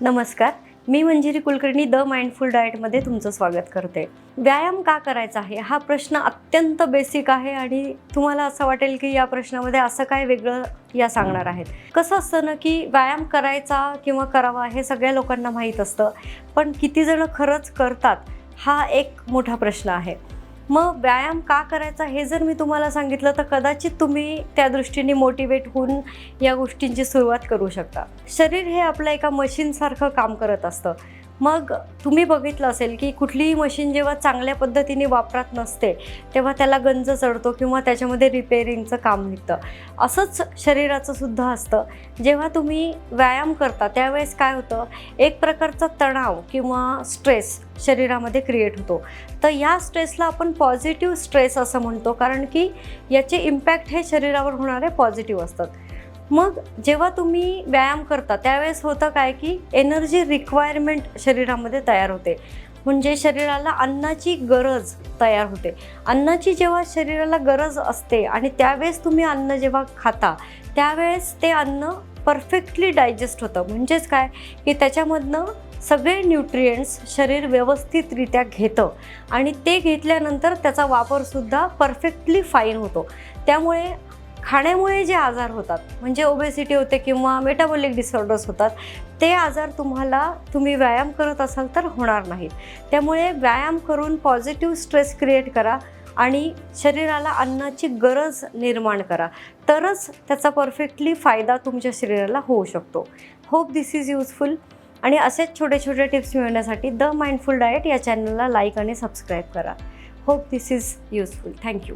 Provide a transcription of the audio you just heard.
नमस्कार मी Manjiri Kulkarni the mindful डाएटमध्ये तुमचं स्वागत करते. व्यायाम का करायचा आहे? हा प्रश्न अत्यंत बेसिक आहे आणि तुम्हाला असं वाटेल की या प्रश्नामध्ये असं काय वेगळं या सांगणार आहेत. कसं असतं ना की व्यायाम करायचा किंवा करावा हे सगळ्या लोकांना माहीत असतं पण किती जण खरंच करतात हा एक मोठा प्रश्न आहे. मग व्यायाम का करायचा हे जर मी तुम्हाला सांगितलं तर कदाचित तुम्ही त्या दृष्टीने मोटिवेट होऊन या गोष्टींची सुरुवात करू शकता. शरीर हे आपलं एका मशीनसारखं काम करत असतं. मग तुम्ही बघितलं असेल की कुठलीही मशीन जेव्हा चांगल्या पद्धतीने वापरात नसते तेव्हा त्याला गंज चढतो किंवा त्याच्यामध्ये रिपेअरिंगचं काम निघतं असंच शरीराचं सुद्धा असतं. जेव्हा तुम्ही व्यायाम करता त्यावेळेस काय होतं? एक प्रकारचा तणाव किंवा स्ट्रेस शरीरामध्ये क्रिएट होतो. तर या स्ट्रेसला आपण पॉझिटिव्ह स्ट्रेस असं म्हणतो कारण की याचे इम्पॅक्ट हे शरीरावर होणारे पॉझिटिव्ह असतात. मग जेव्हा तुम्ही व्यायाम करता त्यावेळेस होतं काय की एनर्जी रिक्वायरमेंट शरीरामध्ये तयार होते. म्हणजे शरीराला अन्नाची गरज तयार होते. अन्नाची जेव्हा शरीराला गरज असते आणि त्यावेळेस तुम्ही अन्न जेव्हा खाता त्यावेळेस ते अन्न परफेक्टली डायजेस्ट होतं. म्हणजेच काय? की त्याच्यामधनं सगळे न्यूट्रियंट्स शरीर व्यवस्थितरित्या घेतं आणि ते घेतल्यानंतर त्याचा वापरसुद्धा परफेक्टली फाईन होतो. त्यामुळे खाण्यामुळे जे आजार होतात म्हणजे ओबेसिटी होते किंवा मेटाबॉलिक डिसऑर्डर्स होतात ते आजार तुम्हाला तुम्ही व्यायाम करत असाल तर होणार नाहीत. त्यामुळे व्यायाम करून पॉझिटिव्ह स्ट्रेस क्रिएट करा आणि शरीराला अन्नाची गरज निर्माण करा. तरच त्याचा परफेक्टली फायदा तुमच्या शरीराला होऊ शकतो. होप दिस इज युजफुल आणि असेच छोटे छोटे टिप्स मिळवण्यासाठी द माइंडफुल डाएट या चॅनलला लाईक आणि सबस्क्राईब करा. Hope this is useful thank you